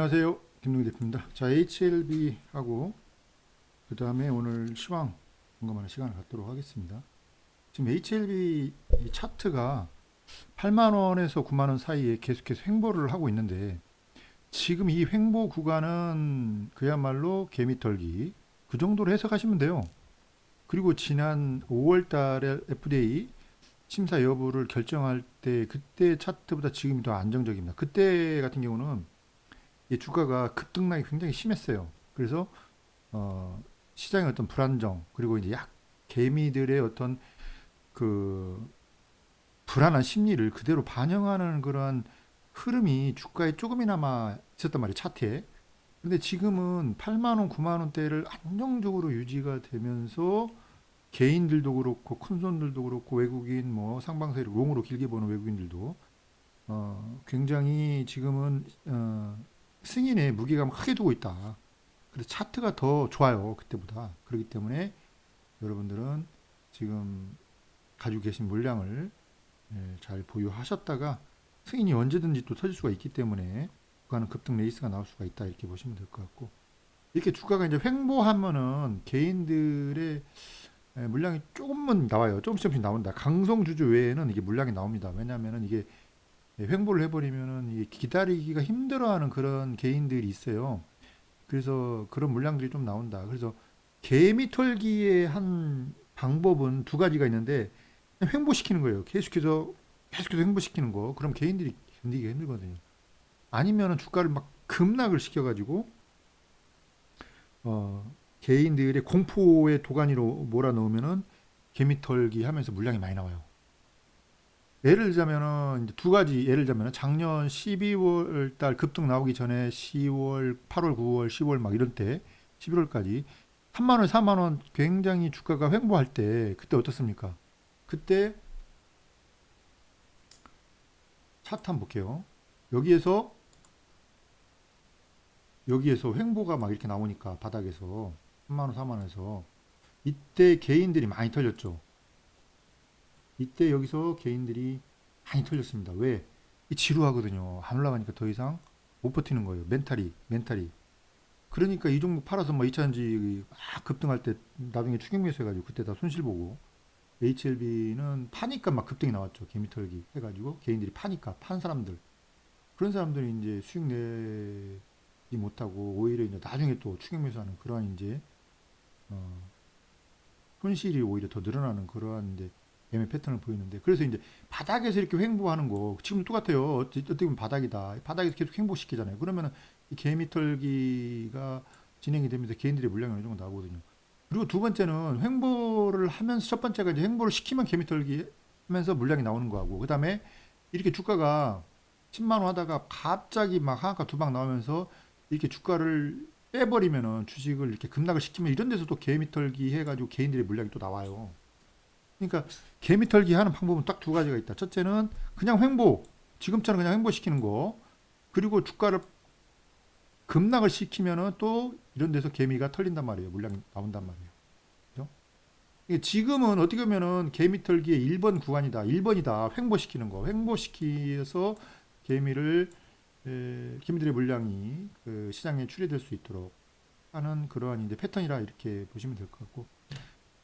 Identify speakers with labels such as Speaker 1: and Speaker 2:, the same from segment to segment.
Speaker 1: 안녕하세요. 김동희 대표입니다. 자, HLB하고 그 다음에 오늘 시황 점검하는 시간을 갖도록 하겠습니다. 지금 HLB 이 차트가 8만 원에서 9만 원 사이에 계속해서 횡보를 하고 있는데 지금 이 횡보 구간은 그야말로 개미털기 그 정도로 해석하시면 돼요. 그리고 지난 5월 달에 FDA 심사 여부를 결정할 때 그때 차트보다 지금이 더 안정적입니다. 그때 같은 경우는 이 주가가 급등락이 굉장히 심했어요. 그래서 어, 시장의 어떤 불안정 그리고 이제 약 개미들의 어떤 그 불안한 심리를 그대로 반영하는 그러한 흐름이 주가에 조금이나마 있었단 말이에요 차트에. 근데 지금은 8만 원, 9만 원대를 안정적으로 유지가 되면서 개인들도 그렇고 큰 손들도 그렇고 외국인 뭐 상방세를 롱으로 길게 보는 외국인들도 어, 굉장히 지금은 어, 승인에 무게감을 크게 두고 있다. 그래서 차트가 더 좋아요. 그때보다. 그렇기 때문에 여러분들은 지금 가지고 계신 물량을 예, 잘 보유하셨다가 승인이 언제든지 또 터질 수가 있기 때문에 주가는 급등 레이스가 나올 수가 있다. 이렇게 보시면 될 것 같고. 이렇게 주가가 이제 횡보하면은 개인들의 예, 물량이 조금은 나와요. 조금씩 조금씩 나온다. 강성 주주 외에는 이게 물량이 나옵니다. 왜냐하면은 이게 예, 횡보를 해버리면은 기다리기가 힘들어하는 그런 개인들이 있어요. 그래서 그런 물량들이 좀 나온다. 그래서 개미 털기의 한 방법은 두 가지가 있는데 횡보시키는 거예요. 계속해서 계속해서 횡보시키는 거. 그럼 개인들이 견디기가 힘들거든요. 아니면은 주가를 막 급락을 시켜가지고 어 개인들의 공포의 도가니로 몰아넣으면은 개미 털기 하면서 물량이 많이 나와요. 예를 들자면은 이제 두 가지 예를 들자면은 작년 12월 달 급등 나오기 전에 10월, 8월, 9월, 10월 막 이런 때 11월까지 3만 원, 4만 원 굉장히 주가가 횡보할 때 그때 어떻습니까? 그때 차트 한번 볼게요. 여기에서 여기에서 횡보가 막 이렇게 나오니까 바닥에서 3만 원, 4만 원에서 이때 개인들이 많이 털렸죠. 이때 여기서 개인들이 많이 털렸습니다. 왜? 이 지루하거든요. 안 올라가니까 더 이상 못 버티는 거예요. 멘탈이, 멘탈이. 그러니까 이 종목 팔아서 뭐 2차전지 막 급등할 때 나중에 추격 매수 해가지고 그때 다 손실 보고 HLB는 파니까 막 급등이 나왔죠. 개미털기 해가지고 개인들이 파니까 판 사람들 그런 사람들이 이제 수익 내지 못하고 오히려 이제 나중에 또 추격 매수하는 그러한 이제 어, 손실이 오히려 더 늘어나는 그러한 이제 매매 패턴을 보이는데 그래서 이제 바닥에서 이렇게 횡보하는 거 지금 똑같아요. 어떻게 보면 바닥이다. 바닥에서 계속 횡보시키잖아요. 그러면은 이 개미 털기가 진행이 되면서 개인들의 물량이 어느 정도 나오거든요. 그리고 두 번째는 횡보를 하면서 첫 번째가 이제 횡보를 시키면 개미 털기 하면서 물량이 나오는 거하고 그 다음에 이렇게 주가가 10만 원 하다가 갑자기 막 하한가 두 방 나오면서 이렇게 주가를 빼버리면은 주식을 이렇게 급락을 시키면 이런 데서 또 개미 털기 해가지고 개인들의 물량이 또 나와요. 그러니까 개미털기 하는 방법은 딱 두 가지가 있다. 첫째는 그냥 횡보, 지금처럼 그냥 횡보시키는 거. 그리고 주가를 급락을 시키면은 또 이런 데서 개미가 털린단 말이에요. 물량이 나온단 말이에요. 그죠? 지금은 어떻게 보면은 개미털기의 1번 구간이다. 1번이다. 횡보시키는 거. 횡보시키서 개미를 에, 개미들의 물량이 그 시장에 출해될 수 있도록 하는 그러한 이제 패턴이라 이렇게 보시면 될 것 같고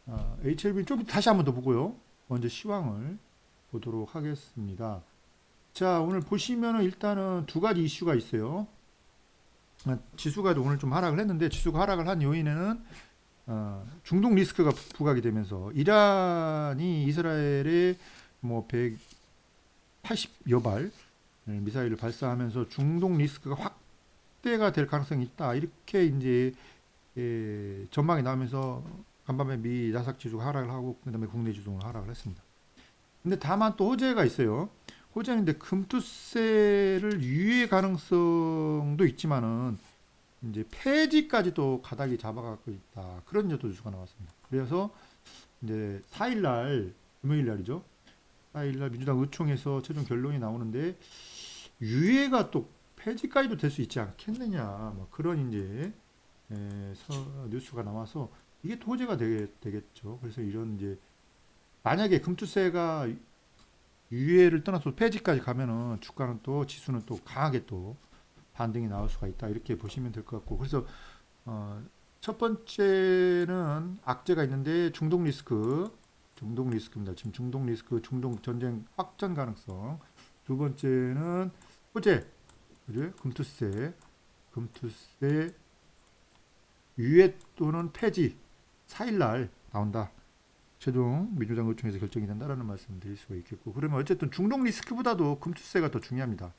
Speaker 1: 아, HLB 좀 다시 한번 더 보고요. 먼저 시황을 보도록 하겠습니다. 자, 오늘 보시면은 일단은 두 가지 이슈가 있어요. 아, 지수가 오늘 좀 하락을 했는데 지수가 하락을 한 요인에는 어, 중동 리스크가 부- 부각이 되면서 이란이 이스라엘에 뭐 180여 발 미사일을 발사하면서 중동 리스크가 확대가 될 가능성이 있다. 이렇게 이제 예, 전망이 나오면서 간밤에 미 나삭 지수가 하락을 하고 그다음에 국내 지수는 하락을 했습니다. 근데 다만 또 호재가 있어요. 호재는 근데 금투세를 유예 가능성도 있지만은 이제 폐지까지도 가닥이 잡아가고 있다. 그런 여도 뉴스가 나왔습니다. 그래서 이제 4일날 금요일 날이죠. 4일날 민주당 의총에서 최종 결론이 나오는데 유예가 또 폐지까지도 될 수 있지 않겠느냐. 뭐 그런 이제 에, 서, 뉴스가 나와서 이게 또 호재가 되게, 되겠죠. 그래서 이런 이제 만약에 금투세가 유예를 떠나서 폐지까지 가면은 주가는 또 지수는 또 강하게 또 반등이 나올 수가 있다 이렇게 보시면 될 것 같고 그래서 어, 첫 번째는 악재가 있는데 중동 리스크 중동 리스크입니다. 지금 중동 리스크 중동 전쟁 확전 가능성 두 번째는 호재 그죠? 금투세 금투세 유예 또는 폐지 4일날 나온다. 최종 민주당 의총에서 결정이 된다라는 말씀을 드릴 수가 있겠고 그러면 어쨌든 중동 리스크보다도 금투세가 더 중요합니다.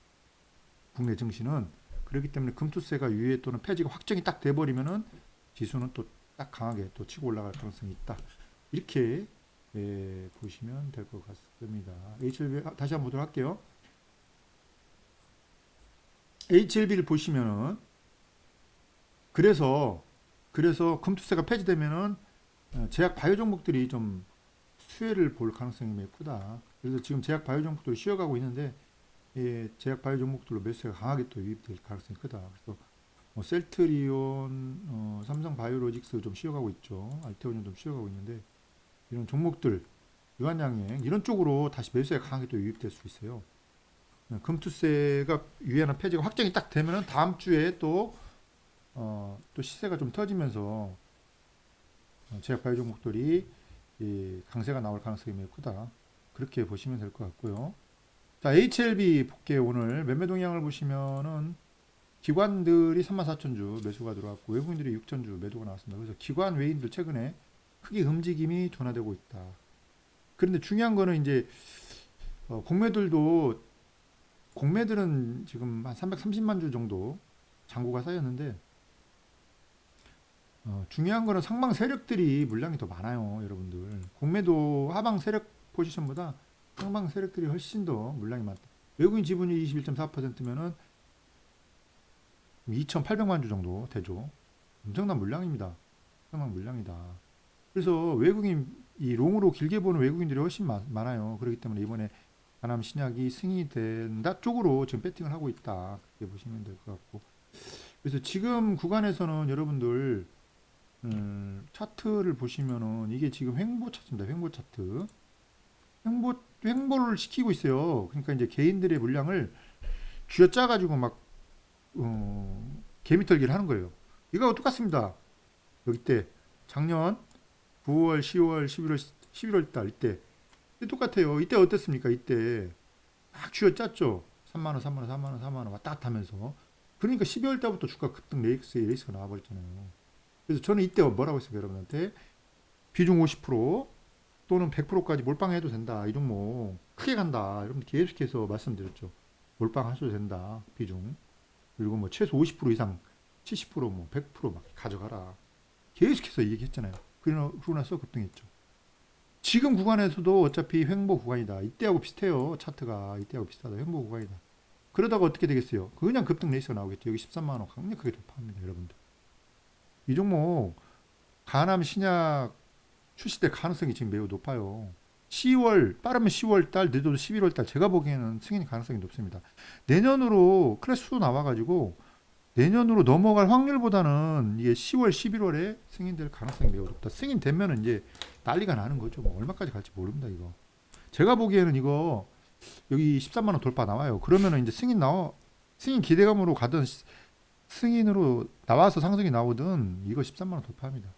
Speaker 1: 국내 증시는 그렇기 때문에 금투세가 유예 또는 폐지가 확정이 딱 돼버리면은 지수는 또 딱 강하게 또 치고 올라갈 가능성이 있다. 이렇게 예, 보시면 될 것 같습니다. HLB 아, 다시 한번 보도록 할게요. HLB를 보시면은 그래서 그래서 금투세가 폐지되면은 어, 제약 바이오 종목들이 좀 수혜를 볼 가능성이 매우 크다. 그래서 지금 제약 바이오 종목들이 쉬어가고 있는데 예, 제약 바이오 종목들로 매수세가 강하게 또 유입될 가능성이 크다. 그래서 뭐 셀트리온, 어, 삼성 바이오로직스 좀 쉬어가고 있죠. 알테오는 좀 쉬어가고 있는데 이런 종목들 유한양행 이런 쪽으로 다시 매수세가 강하게 또 유입될 수 있어요. 어, 금투세가 유예나 폐지가 확정이 딱 되면은 다음 주에 또 어, 또 시세가 좀 터지면서 어, 제약 바이오 종목들이 이 강세가 나올 가능성이 매우 크다. 그렇게 보시면 될 것 같고요. 자, HLB 볼게요. 오늘 매매 동향을 보시면은 기관들이 34,000주 매수가 들어왔고 외국인들이 6,000주 매도가 나왔습니다. 그래서 기관 외인들 최근에 크게 움직임이 둔화되고 있다. 그런데 중요한 거는 이제 어, 공매들도 공매들은 지금 한 330만 주 정도 잔고가 쌓였는데 어, 중요한 거는 상방 세력들이 물량이 더 많아요, 여러분들. 공매도 하방 세력 포지션보다 상방 세력들이 훨씬 더 물량이 많다. 외국인 지분이 21.4%면은 2,800만 주 정도 되죠. 엄청난 물량입니다. 엄청난 물량이다. 그래서 외국인 이 롱으로 길게 보는 외국인들이 훨씬 많, 많아요. 그렇기 때문에 이번에 가남 신약이 승인이 된다 쪽으로 지금 배팅을 하고 있다. 그렇게 보시면 될 것 같고. 그래서 지금 구간에서는 여러분들 음, 차트를 보시면은 이게 지금 횡보 차트입니다. 횡보 차트. 횡보 횡보를 시키고 있어요. 그러니까 이제 개인들의 물량을 쥐어짜 가지고 막 어, 개미털기를 하는 거예요. 이거하고 똑같습니다. 여기 때 작년 9월, 10월, 11월, 11월 달 이때 똑같아요. 이때 어땠습니까? 이때 막 쥐어짰죠. 3만 원, 3만 원, 3만 원, 3만 원 왔다 갔다 하면서 그러니까 12월 달부터 주가 급등 레이스 레이스가 나와버렸잖아요. 그래서 저는 이때 뭐라고 했습니까, 여러분한테 비중 50% 또는 100%까지 몰빵해도 된다. 이 종목 크게 간다. 여러분들 계속해서 말씀드렸죠. 몰빵하셔도 된다. 비중 그리고 뭐 최소 50% 이상 70%뭐 100%막 가져가라. 계속해서 얘기했잖아요. 그러고 나서 급등했죠. 지금 구간에서도 어차피 횡보 구간이다. 이때하고 비슷해요. 차트가 이때하고 비슷하다. 횡보 구간이다. 그러다가 어떻게 되겠어요? 그냥 급등 레이스가 나오겠죠. 여기 13만 원 강력하게 돌파합니다, 여러분들. 이 종목 간암 신약 출시될 가능성이 지금 매우 높아요. 10월 빠르면 10월 달 늦어도 11월 달 제가 보기에는 승인 가능성이 높습니다. 내년으로 클래스도 나와가지고 내년으로 넘어갈 확률보다는 이게 10월 11월에 승인될 가능성이 매우 높다. 승인되면은 이제 난리가 나는 거죠. 뭐 얼마까지 갈지 모릅니다 이거. 제가 보기에는 이거 여기 13만 원 돌파 나와요. 그러면은 이제 승인 나와 승인 기대감으로 시- 승인으로 나와서 상승이 나오든 이거 13만 원 돌파합니다.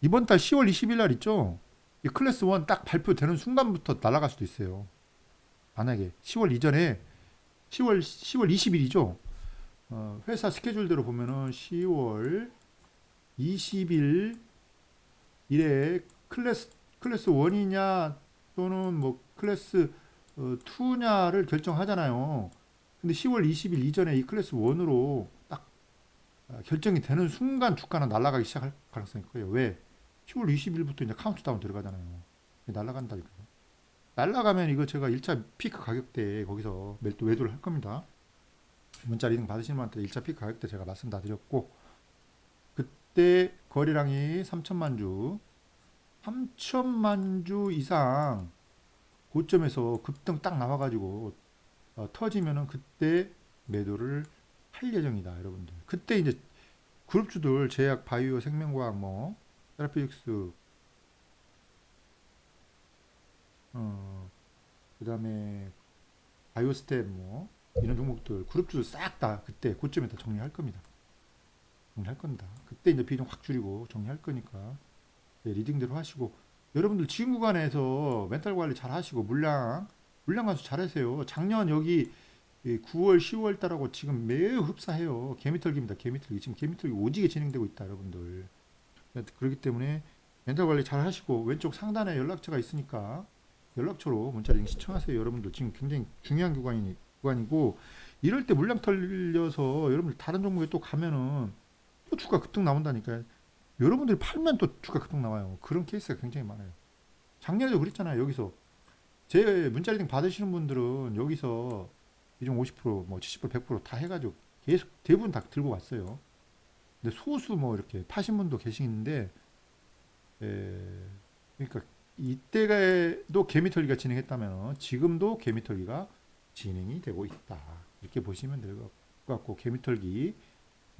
Speaker 1: 이번 달 10월 20일 날 있죠. 이 클래스 1 딱 발표되는 순간부터 날아갈 수도 있어요. 만약에 10월 이전에 10월 10월 20일이죠. 어, 회사 스케줄대로 보면은 10월 20일 일에 클래스 클래스 1이냐 또는 뭐 클래스 어, 2냐를 결정하잖아요. 근데 10월 20일 이전에 이 클래스 1으로 딱 아, 결정이 되는 순간 주가는 날아가기 시작할 가능성이 커요. 왜? 10월 20일부터 이제 카운트다운 들어가잖아요. 날아간다니까요. 날아가면 이거 제가 1차 피크 가격대 거기서 매도 외도를 할 겁니다. 문자 리딩 받으시는 분한테 1차 피크 가격대 제가 말씀 다 드렸고 그때 거래량이 3천만 주 3천만 주 이상 고점에서 급등 딱 나와가지고 어, 터지면은 그때 매도를 할 예정이다 여러분들 그때 이제 그룹주들 제약 바이오 생명과학 뭐 테라피육스 어 그다음에 바이오스텝 뭐 이런 종목들 그룹주들 싹 다 그때 고점에 다 정리할 겁니다. 정리할 겁니다. 그때 이제 비중 확 줄이고 정리할 거니까 네, 리딩대로 하시고 여러분들 지금 구간에서 멘탈 관리 잘 하시고 물량 물량 관수 잘 하세요. 작년 여기 이 9월 10월 달하고 지금 매우 흡사해요. 개미털기입니다. 개미털기 지금 개미털기 오지게 진행되고 있다 여러분들. 그렇기 때문에 멘탈 관리 잘 하시고 왼쪽 상단에 연락처가 있으니까 연락처로 문자링 시청하세요. 여러분들 지금 굉장히 중요한 구간이, 구간이고 이럴 때 물량 털려서 여러분들 다른 종목에 또 가면은 또 주가 급등 나온다니까요. 여러분들이 팔면 또 주가 급등 나와요. 그런 케이스가 굉장히 많아요. 작년에도 그랬잖아요. 여기서 제 문자리딩 받으시는 분들은 여기서 이중 50%, 뭐 70%, 100%다 해가지고 계속 대부분 다 들고 왔어요. 근데 소수 뭐 이렇게 파신 분도 계시는데, 에, 그러니까 이때가도 개미털기가 진행했다면 지금도 개미털기가 진행이 되고 있다. 이렇게 보시면 될 것 같고 개미털기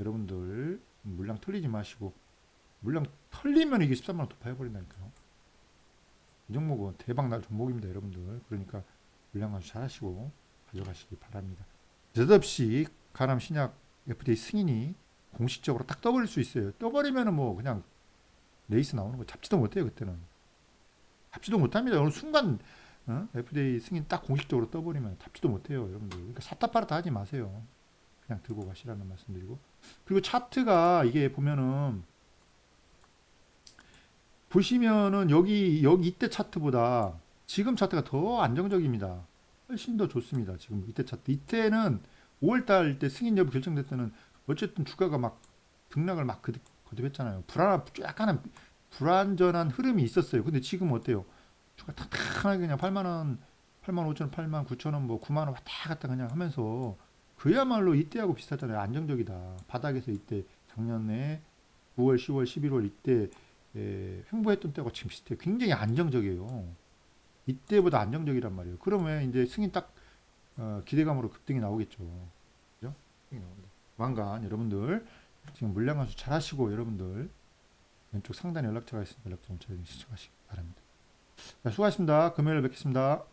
Speaker 1: 여러분들 물량 털리지 마시고 물량 털리면 이게 13만 원 돌파해버린다니까요. 이 종목은 대박 날 종목입니다, 여러분들. 그러니까 물량 아주 잘하시고 가져가시기 바랍니다. 느닷없이 가람 신약 FDA 승인이 공식적으로 딱 떠버릴 수 있어요. 떠버리면은 뭐 그냥 레이스 나오는 거 잡지도 못해요 그때는. 잡지도 못합니다. 어느 순간 어? FDA 승인 딱 공식적으로 떠버리면 잡지도 못해요 여러분들. 그러니까 샀다 팔았다 하지 마세요. 그냥 들고 가시라는 말씀드리고 그리고 차트가 이게 보면은 보시면은 여기 여기 이때 차트보다 지금 차트가 더 안정적입니다. 훨씬 더 좋습니다. 지금 이때 차트 이때는 5월달 때 승인 여부 결정될 때는 어쨌든 주가가 막 등락을 막 거듭, 거듭했잖아요. 불안 약간은 불안전한 흐름이 있었어요. 근데 지금 어때요? 주가 탄탄하게 그냥 8만 원, 8만 5천 원, 8만 9천 원, 뭐 9만 원 왔다 갔다 그냥 하면서 그야말로 이때하고 비슷하잖아요. 안정적이다. 바닥에서 이때 작년에 9월, 10월, 11월 이때 에, 횡보했던 때하고 지금 비슷해요. 굉장히 안정적이에요. 이때보다 안정적이란 말이에요. 그러면 이제 승인 딱 어, 기대감으로 급등이 나오겠죠. 그죠? 왕관 여러분들 지금 물량 관수 잘 하시고 여러분들 왼쪽 상단에 연락처가 있으니까 연락처 좀 시청하시기 바랍니다. 자, 수고하셨습니다. 금요일에 뵙겠습니다.